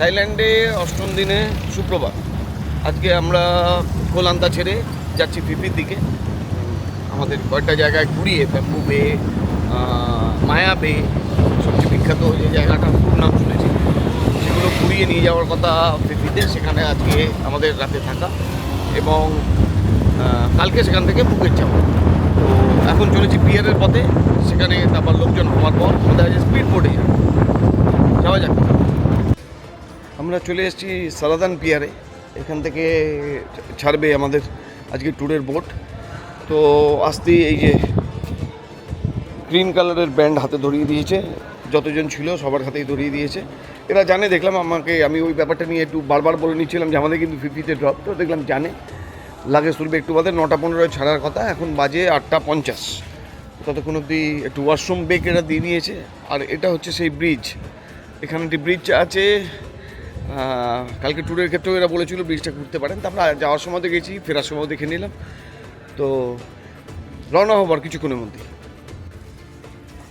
থাইল্যান্ডে অষ্টম দিনে সুপ্রভাত আজকে আমরা কোলান্তা ছেড়ে যাচ্ছি ফিফির দিকে। আমাদের কয়েকটা জায়গায় ঘুরিয়ে ব্যাম্বু বে মায়া বে, সবচেয়ে বিখ্যাত যে জায়গাটা খুব নাম শুনেছি। সেগুলো ঘুরিয়ে নিয়ে যাওয়ার কথা ফিফিতে সেখানে আজকে আমাদের রাতে থাকা। এবং কালকে সেখান থেকে বুকের যাব তো এখন চলেছি পিয়ারের পথে। সেখানে তারপর লোকজন হওয়ার পর স্পিড বোটে যাওয়া যাক। আমরা চলে এসেছি সালাদান পিয়ারে। এখান থেকে ছাড়বে আমাদের আজকে ট্যুরের বোট। তো আসতেই এই যে গ্রিন কালারের ব্যান্ড হাতে ধরিয়ে দিয়েছে। যতজন ছিল সবার হাতেই ধরিয়ে দিয়েছে। এরা জানে, দেখলাম আমাকে, আমি ওই ব্যাপারটা নিয়ে একটু বারবার বলে নিচ্ছিলাম যে আমাদের কিন্তু ফিফিতে ড্রপ তো দেখলাম জানে। লাগে তুলবে একটু বাদে, নটা পনেরো ছাড়ার কথা, এখন বাজে আটটা পঞ্চাশ। ততক্ষণ অবধি একটু ওয়াশরুম বেক এরা দিয়ে নিয়েছে আর এটা হচ্ছে সেই ব্রিজ এখানে একটি ব্রিজ আছে কালকে ট্যুরের ক্ষেত্রেও এরা বলেছিল ব্রিজটা ঘুরতে পারেন। তারপরে যাওয়ার সময় গেছি ফেরার সময় দেখে নিলাম। তো রওনা হবার কিছুক্ষণের মধ্যে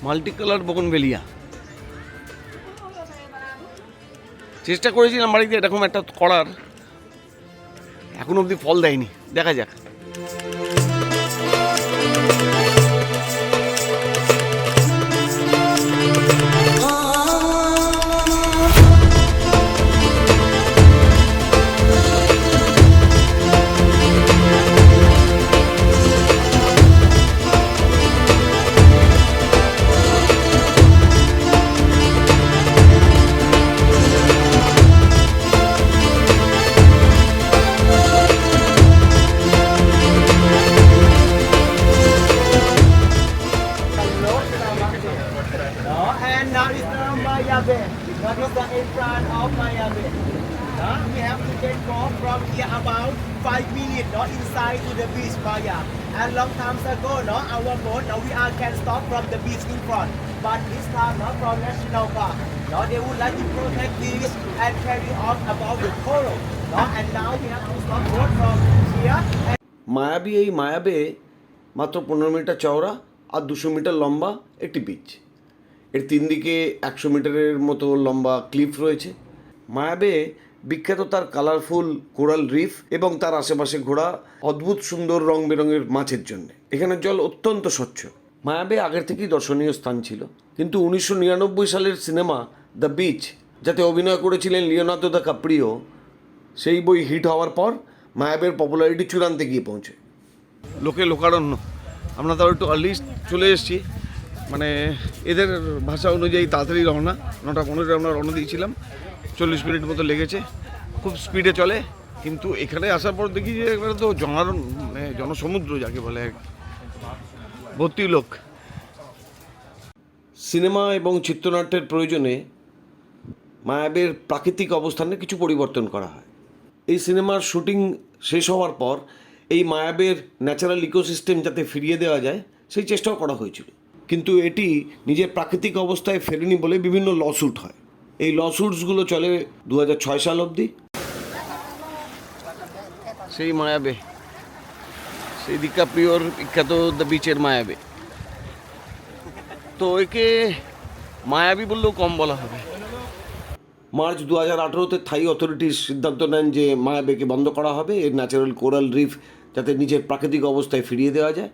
মাল্টি কালার বগনভেলিয়া। চেষ্টা করেছিলাম বাড়িতে এরকম একটা করার। এখন অবধি ফল দেয়নি। দেখা যাক। Our boat, no, we are can stop from the beach in front. But this time, no, from National Park. No, they would like to protect this and carry on about the coral. No, and now we have to stop boat from here. মায়াবী এই মায়াবে মাত্র পনেরো metre চওড়া আর দুশো metre লম্বা একটি beach এর তিন দিকে একশো মিটারের মতো লম্বা ক্লিফ রয়েছে মায়াবে বিখ্যাত তার কালারফুল কোরাল রিফ এবং তার আশেপাশে ঘোরা অদ্ভুত সুন্দর রং বেরঙের মাছের জন্য। এখানের জল অত্যন্ত স্বচ্ছ। মায়াবে আগের থেকেই দর্শনীয় স্থান ছিল। কিন্তু উনিশশো নিরানব্বই সালের সিনেমা দ্য বিচ, যাতে অভিনয় করেছিলেন লিওনার্দো দ্য কাপ্রিও সেই বই হিট হওয়ার পর মায়াবের পপুলারিটি চূড়ান্তে গিয়ে পৌঁছে। লোকে লোকারণ্য। আমরা তাও একটু আর্লি চলে এসেছি। মানে এদের ভাষা অনুযায়ী তাড়াতাড়ি রওনা। নটা পনেরো আমরা রওনা দিয়েছিলাম। চল্লিশ মিনিট মতো লেগেছে। খুব স্পিডে চলে, কিন্তু এখানে আসার পর দেখি যে এখানে তো জনার মানে জনসমুদ্র যাকে বলে ভর্তি লোক। সিনেমা এবং চিত্রনাট্যের প্রয়োজনে মায়াবের প্রাকৃতিক অবস্থানে কিছু পরিবর্তন করা হয়। এই সিনেমার শুটিং শেষ হওয়ার পর এই মায়াবের ন্যাচারাল ইকোসিস্টেম যাতে ফিরিয়ে দেওয়া যায়, সেই চেষ্টাও করা হয়েছিল। কিন্তু এটি নিজের প্রাকৃতিক অবস্থায় ফেরেনি বলে বিভিন্ন লস্যুট হয়। এই লসুটসগুলো চলে দু হাজার ছয় সাল অবধি। সেই মায়াবে। সেই দিকাপ্রিয়র বিখ্যাত দ্য বিচের মায়াবে। তো একে মায়াবী বললেও কম বলা হবে। মার্চ দু হাজার আঠেরোতে থাই অথরিটির সিদ্ধান্ত নেন যে মায়াবেকে বন্ধ করা হবে। এর ন্যাচারাল কোরাল রিফ যাতে নিজের প্রাকৃতিক অবস্থায় ফিরিয়ে দেওয়া যায়।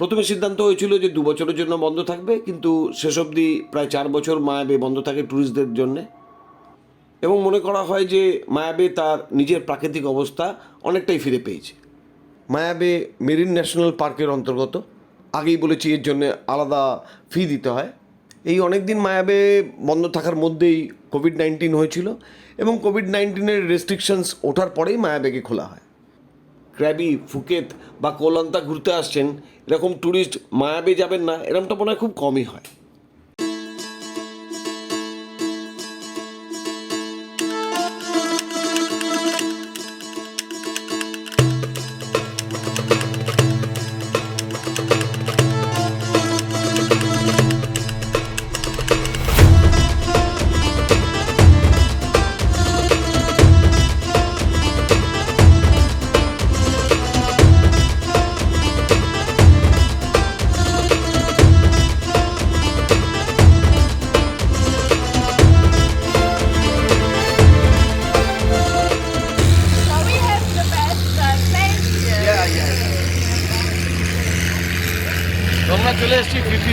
প্রথমে সিদ্ধান্ত হয়েছিল যে দু বছরের জন্য বন্ধ থাকবে, কিন্তু শেষ অবধি প্রায় চার বছর মায়াবে বন্ধ থাকে ট্যুরিস্টদের জন্যে। এবং মনে করা হয় যে মায়াবে তার নিজের প্রাকৃতিক অবস্থা অনেকটাই ফিরে পেয়েছে। মায়াবে মেরিন ন্যাশনাল পার্কের অন্তর্গত, আগেই বলেছি এর জন্য আলাদা ফি দিতে হয়। এই অনেক দিন মায়াবে বন্ধ থাকার মধ্যেই কোভিড নাইন্টিন হয়েছিল এবং কোভিড নাইন্টিনের রেস্ট্রিকশনস ওঠার পরেই মায়াবেকে খোলা হয়। ক্র্যাবি ফুকেত বা কোলান্তা ঘুরতে আসছেন এরকম ট্যুরিস্ট মায়াবে যাবেন না এরকমটা মনে হয় খুব কমই হয়।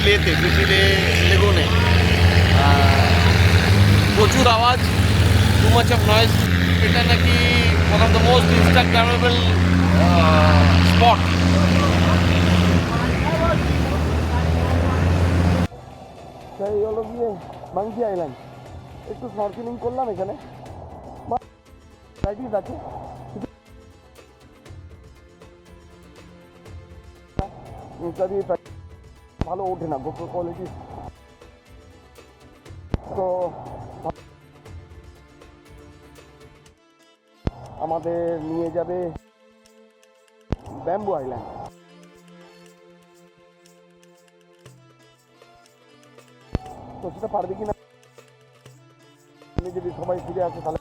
লেতে ফিফি লেগুনে। প্রচুর আওয়াজ টু মাচ অফ নয়েজ এটা নাকি one of the most instagrammable spot এই হলো গিয়ে মাংকি আইল্যান্ড একটু স্নরকেলিং করলাম এখানে। প্র্যাকটিস আছে practice ভালো ওঠে না গোপ্রো কোয়ালিটি তো, আমাদের নিয়ে যাবে ব্যাম্বু আইল্যান্ড। তো সেটা পারবে কিনা? যদি সবাই ফিরে আসে তাহলে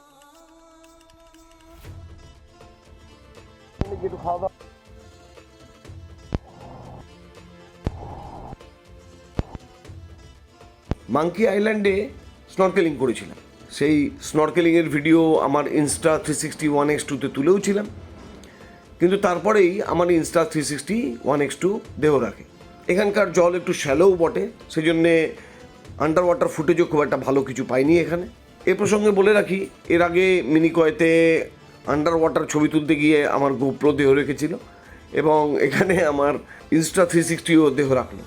মাঙ্কি আইল্যান্ডে স্নরকেলিং করেছিলাম। সেই স্নরকেলিংয়ের ভিডিও আমার Insta three sixty one X টুতে তুলেও ছিলাম কিন্তু তারপরেই আমার Insta three sixty one X two দেহ রাখে। এখানকার জল একটু শ্যালোও বটে সেই জন্যে আন্ডার ওয়াটার ফুটেজও খুব একটা ভালো কিছু পাইনি এখানে। এ প্রসঙ্গে বলে রাখি, এর আগে মিনিকয়েতে আন্ডার ওয়াটার ছবি তুলতে গিয়ে আমার গোপ্রো দেহ রেখেছিল, এবং এখানে আমার ইনস্টা থ্রি সিক্সটিও দেহ রাখল।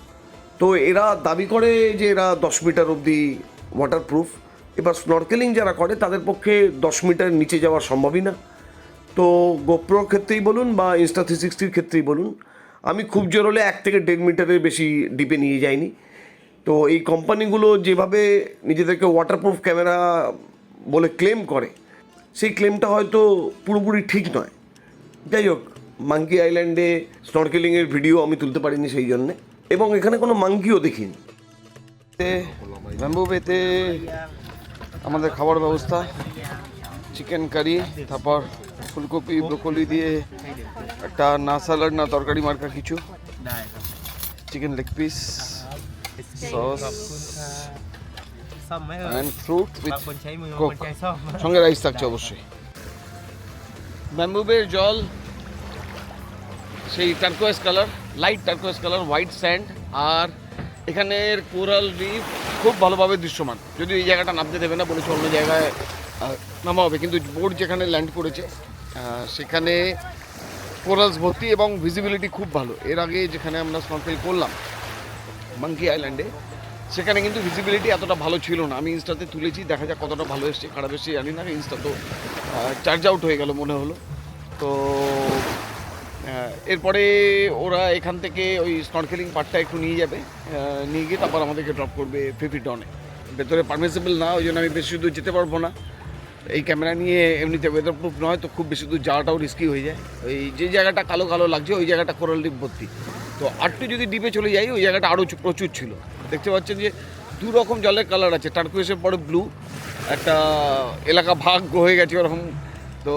তো এরা দাবি করে যে এরা দশ মিটার অবধি ওয়াটারপ্রুফ এবার স্নরকেলিং যারা করে, তাদের পক্ষে দশ মিটার নিচে যাওয়া সম্ভবই না। তো গোপ্রোর ক্ষেত্রেই বলুন বা ইনস্টা থ্রি সিক্সটির ক্ষেত্রেই বলুন, আমি খুব জোর হলে এক থেকে দেড় মিটারের বেশি ডিপে নিয়ে যাইনি। তো এই কোম্পানিগুলো যেভাবে নিজেদেরকে ওয়াটারপ্রুফ ক্যামেরা বলে ক্লেম করে, সেই ক্লেমটা হয়তো পুরোপুরি ঠিক নয়। যাই হোক মাঙ্কি আইল্যান্ডে স্নরকেলিংয়ের ভিডিও আমি তুলতে পারিনি সেই জন্যে। এবং এখানে কোনো মাঙ্গিও দেখিনি। ব্যাম্বু বেতে আমাদের খাবার ব্যবস্থা, চিকেন কারি, তারপর ফুলকপি, ব্রকলি দিয়ে একটা না স্যালাড, না তরকারি মার্কা কিছু। Chicken leg piece, sauce and fruit সঙ্গে রাইস থাকছে অবশ্যই। ব্যাম্বুবের জল, সেই turquoise colour light turquoise colour white sand আর এখানের কোরাল রিফ খুব ভালোভাবে দৃশ্যমান। যদি এই জায়গাটা নামতে দেবে না, বলেছে অন্য জায়গায় নামা হবে। কিন্তু বোর্ড যেখানে ল্যান্ড করেছে সেখানে কোরালস ভর্তি এবং ভিজিবিলিটি খুব ভালো। এর আগে যেখানে আমরা স্নরকেল করলাম মাঙ্কি আইল্যান্ডে সেখানে কিন্তু ভিজিবিলিটি এতটা ভালো ছিল না। আমি ইনস্টাতে তুলেছি, দেখা যাক কতটা ভালো এসছে, খারাপ এসছে, জানি না। ইনস্টা তো চার্জ আউট হয়ে গেল মনে হলো। তো এরপরে ওরা এখান থেকে ওই স্নরকেলিং পার্টটা একটু নিয়ে যাবে। নিয়ে গিয়ে তারপর আমাদেরকে ড্রপ করবে ফিফি ডনে ভেতরে পারমিসিবল না, ওই জন্য আমি বেশি দূর যেতে পারব না। এই ক্যামেরা নিয়ে এমনিতে ওয়েদার প্রুফ নয়, তো খুব বেশি দূর যাওয়াটাও রিস্কি হয়ে যায়। ওই যে জায়গাটা কালো কালো লাগছে, ওই জায়গাটা কোরাল ডিপ ভর্তি। তো আরটু যদি ডিপে চলে যাই, ওই জায়গাটা আরও প্রচুর ছিল। দেখতে পাচ্ছেন যে দু রকম জলের কালার আছে। টার্কুয়েসের পরে ব্লু একটা এলাকা ভাগ হয়ে গেছে, ওরকম তো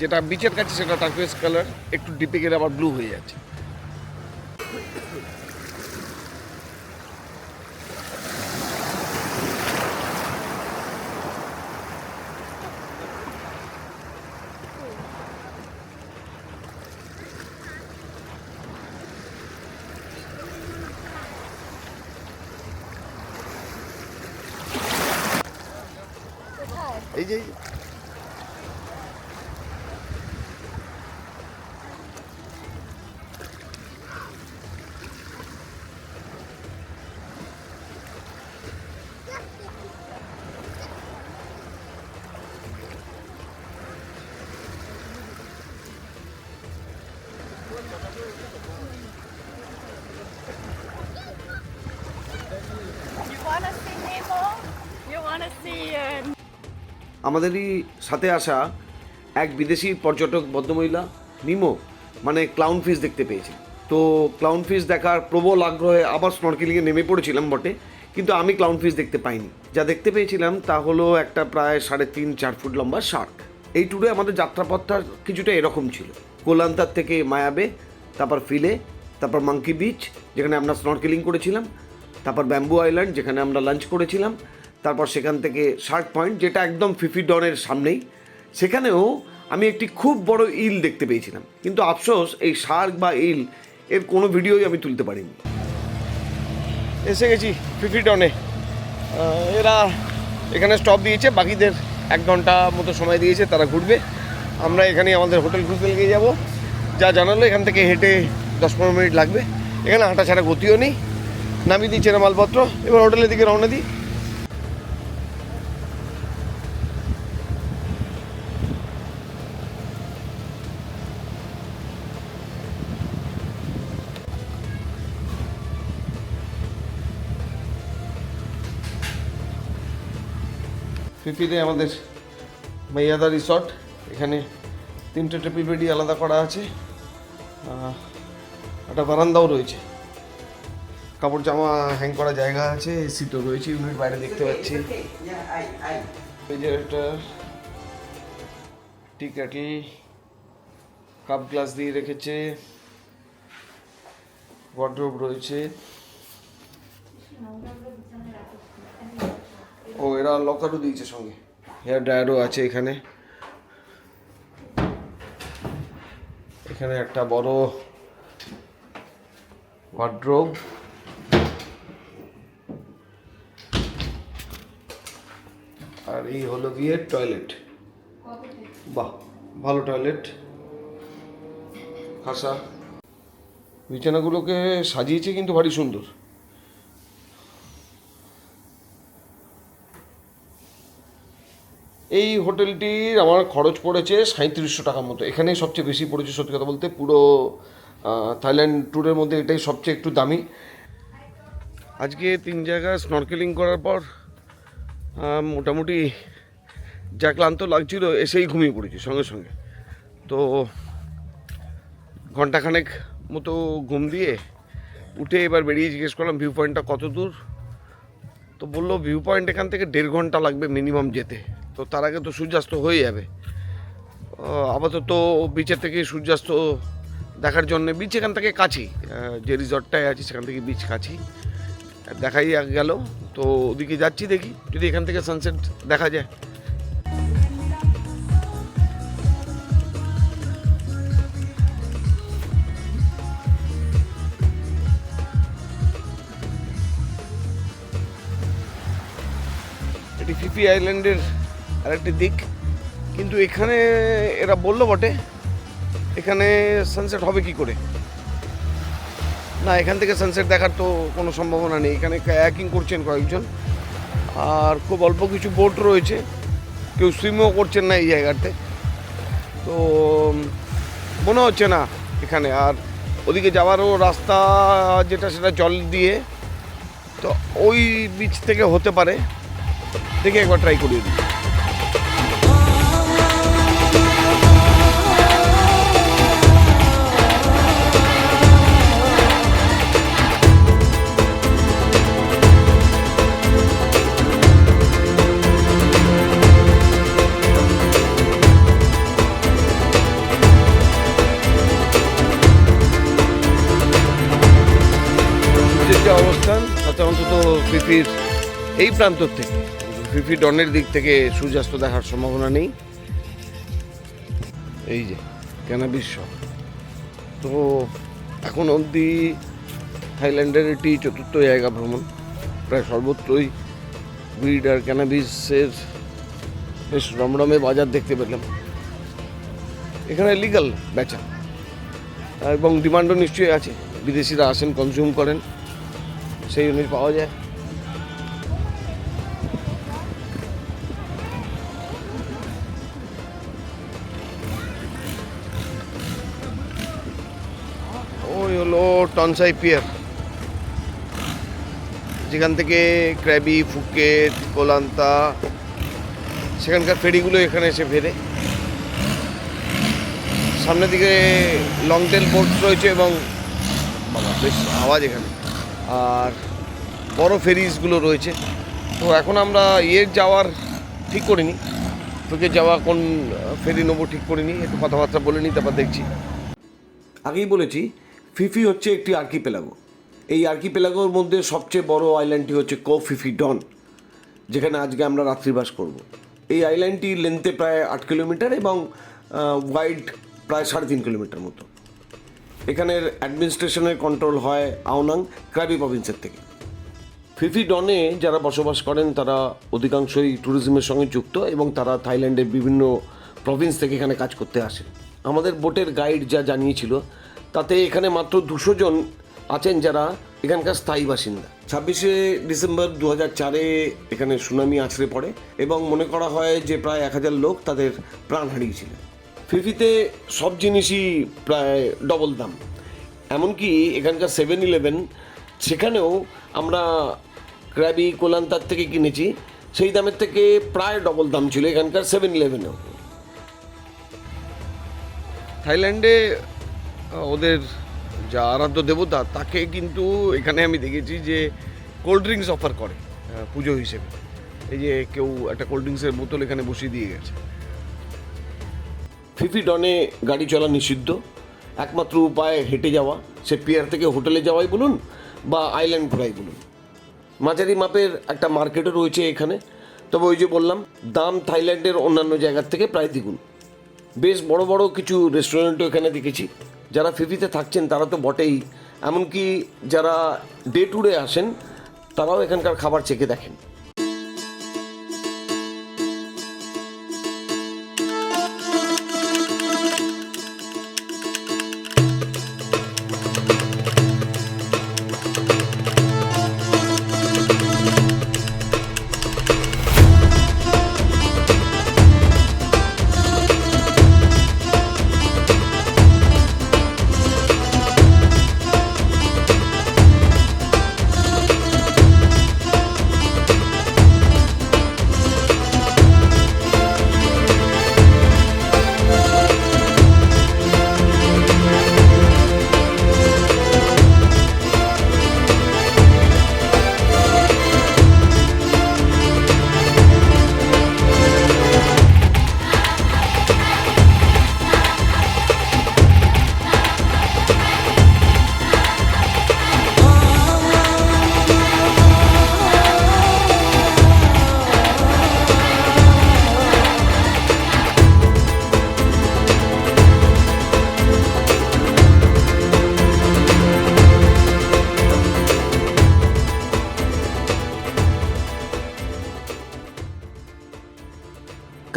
যেটা বিচের কাছে সেটা টার্কুয়েস কালার একটু ডিপে গেলে আবার ব্লু হয়ে যাচ্ছে। এই যে। আমাদেরই সাথে আসা এক বিদেশি পর্যটক ভদ্রমহিলা, নিমো মানে ক্লাউন ফিশ দেখতে পেয়েছি। তো ক্লাউন ফিশ দেখার প্রবল আগ্রহে আবার স্নরকেলিংয়ে নেমে পড়েছিলাম বটে, কিন্তু আমি ক্লাউন ফিশ দেখতে পাইনি। যা দেখতে পেয়েছিলাম তা হলো একটা প্রায় সাড়ে তিন, চার ফুট লম্বা শার্ক এই ট্যুরে আমাদের যাত্রাপথটা কিছুটা এরকম ছিল। কোলান্তার থেকে মায়াবে, তারপর ফিলে, তারপর মাঙ্কি বিচ যেখানে আমরা স্নরকেলিং করেছিলাম, তারপর ব্যাম্বু আইল্যান্ড যেখানে আমরা লাঞ্চ করেছিলাম তারপর সেখান থেকে শার্ক পয়েন্ট, যেটা একদম ফিফি ডনের সামনেই। সেখানেও আমি একটি খুব বড় ইল দেখতে পেয়েছিলাম। কিন্তু আফসোস, এই শার্ক বা ইল, এর কোনো ভিডিওই আমি তুলতে পারিনি। এসে গেছি ফিফিটনে এরা এখানে স্টপ দিয়েছে, বাকিদের এক ঘণ্টা মতো সময় দিয়েছে, তারা ঘুরবে। আমরা এখানে আমাদের হোটেল খুঁজতে লেগে যাব। যা জানালো, এখান থেকে হেঁটে দশ পনেরো মিনিট লাগবে। এখানে হাঁটা ছাড়া গতিও নেই। নামিয়ে দিচ্ছে না মালপত্র। এবার হোটেলের দিকে রওনা দিই। ফিফিতে আমাদের মাইয়াদা রিসর্ট। এখানে তিনটে টেবিল বেডি আলাদা করা আছে। একটা বারান্দাও রয়েছে। কাপড় জামা হ্যাং করা জায়গা আছে এসি তো রয়েছে ইউনিট বাইরে দেখতে পাচ্ছি। কেটল কাপ গ্লাস দিয়ে রেখেছে। ওয়ার্ড্রোব রয়েছে। ও লকারও দিয়েছে সঙ্গে। হেয়ার ড্রায়ারও আছে এখানে। এখানে একটা বড় ওয়ার্ড্রোব আর এই হলো গিয়ে টয়লেট বাহ, ভালো টয়লেট খাসা। বিছানাগুলোকে সাজিয়েছে কিন্তু ভারী সুন্দর। এই হোটেলটির আমার খরচ পড়েছে সাঁত্রিশশো টাকার মতো। এখানেই সবচেয়ে বেশি পড়েছে সত্যি কথা বলতে। পুরো থাইল্যান্ড ট্যুরের মধ্যে এটাই সবচেয়ে একটু দামি। আজকে তিন জায়গায় স্নরকেলিং করার পর মোটামুটি যা ক্লান্ত লাগছিল এসেই ঘুমিয়ে পড়েছি সঙ্গে সঙ্গে। তো ঘন্টাখানেক মতো ঘুম দিয়ে উঠে এবার বেরিয়ে জিজ্ঞেস করলাম ভিউ পয়েন্টটা কত দূর? তো বলল ভিউ পয়েন্ট এখান থেকে দেড় ঘণ্টা লাগবে মিনিমাম যেতে। তো তার আগে তো সূর্যাস্ত হয়ে যাবে। আপাতত বিচের থেকে সূর্যাস্ত দেখার জন্য বিচ এখান থেকে আহ, যে রিসর্টটায় আছি সেখান থেকে বিচ কাছেই দেখাই গেল তো ওদিকে যাচ্ছি দেখি যদি এখান থেকে সানসেট দেখা যায়। এটি ফিফি আইল্যান্ডের আরেকটি দিক। কিন্তু এখানে এরা বলল বটে, এখানে সানসেট হবে কি করে? না, এখান থেকে সানসেট দেখার তো কোনো সম্ভাবনা নেই। এখানে কায়াকিং করছেন কয়েকজন। আর খুব অল্প কিছু বোট রয়েছে। কেউ সুইমও করছেন না এই জায়গাতে। তো মনে হচ্ছে না এখানে। আর ওদিকে যাওয়ারও রাস্তা যেটা সেটা জল দিয়ে, তো ওই বিচ থেকে হতে পারে। দেখে একবার ট্রাই করিয়ে দিই। পৃথিবীর এই প্রান্ত থেকে। ফিফি ডনের দিক থেকে সূর্যাস্ত দেখার সম্ভাবনা নেই। এই যে ক্যানাবিস শপ তো এখন অবধি থাইল্যান্ডের এটি চতুর্থ জায়গা ভ্রমণ। প্রায় সর্বত্রই উইড আর ক্যানাবিসের বেশ রমরমে বাজার দেখতে পেলাম। এখানে লিগাল বেচা। এবং ডিমান্ডও নিশ্চয়ই আছে। বিদেশিরা আসেন কনজিউম করেন। সেই জিনিস পাওয়া যায়। টনসাই পিয়ার যেখান থেকে ক্র্যাবি, ফুকেট, কোলান্তা, সেখানকার ফেরিগুলো এখানে এসে ফেরে। সামনের দিকে লং টেল বোট রয়েছে এবং বাবা, বেশ আওয়াজ এখানে। আর বড় ফেরিসগুলো রয়েছে। তো এখন আমরা ইয়ের যাওয়ার ঠিক করিনি। তোকে যাওয়া কোন ফেরি নেব ঠিক করিনি। একটু কথাবার্তা বলে নিই, তারপর দেখছি। আগেই বলেছি ফিফি হচ্ছে একটি আর্কিপেলাগো। এই আর্কিপেলাগোর মধ্যে সবচেয়ে বড় আইল্যান্ডটি হচ্ছে কো ফিফি ডন, যেখানে আজকে আমরা রাত্রিবাস করব। এই আইল্যান্ডটি লেন্থে প্রায় আট কিলোমিটার এবং ওয়াইড প্রায় সাড়ে তিন কিলোমিটার মতো। এখানের অ্যাডমিনিস্ট্রেশনের কন্ট্রোল হয় আওনাং ক্রাবি প্রভিন্সের থেকে। ফিফি ডনে যারা বসবাস করেন, তারা অধিকাংশই ট্যুরিজমের সঙ্গে যুক্ত এবং তারা থাইল্যান্ডের বিভিন্ন প্রভিন্স থেকে এখানে কাজ করতে আসে। আমাদের বোটের গাইড যা জানিয়েছিল তাতে এখানে মাত্র দুশো জন আছেন যারা এখানকার স্থায়ী বাসিন্দা। ছাব্বিশে ডিসেম্বর দু হাজার চারে এখানে সুনামি আছড়ে পড়ে এবং মনে করা হয় যে প্রায় এক হাজার লোক তাদের প্রাণ হারিয়েছিলেন। ফিফিতে সব জিনিসই প্রায় ডবল দাম। এমনকি এখানকার সেভেন ইলেভেন সেখানেও আমরা ক্র্যাবি কোলান্তার থেকে কিনেছি সেই দামের থেকে প্রায় ডবল দাম ছিল এখানকার সেভেন ইলেভেনেও থাইল্যান্ডে ওদের যা আরাধ্য দেবতা, তাকে কিন্তু এখানে আমি দেখেছি যে কোল্ড ড্রিঙ্কস অফার করে পুজো হিসেবে। এই যে কেউ একটা কোল্ড ড্রিঙ্কসের বোতল এখানে বসিয়ে দিয়ে গেছে। ফিফি ডনে গাড়ি চলা নিষিদ্ধ। একমাত্র উপায় হেঁটে যাওয়া, সে পিয়ার থেকে হোটেলে যাওয়াই বলুন বা আইল্যান্ড ঘোরাই বলুন। মাঝারি মাপের একটা মার্কেটও রয়েছে এখানে। তবে ওই যে বললাম, দাম থাইল্যান্ডের অন্যান্য জায়গার থেকে প্রায় দ্বিগুণ। বেশ বড় বড় কিছু রেস্টুরেন্টও এখানে দেখেছি। যারা ফিফিতে থাকছেন, তারা তো বটেই। এমনকি যারা ডে ট্যুরে আসেন, তারাও এখানকার খাবার চেখে দেখেন।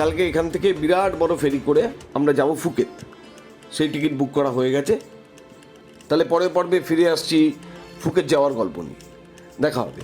কালকে এখান থেকে বিরাট বড় ফেরি করে আমরা যাব ফুকেত। সেই টিকিট বুক করা হয়ে গেছে। তাহলে পরে পর্বে ফিরে আসছি ফুকেত যাওয়ার গল্প নিয়ে। দেখা হবে।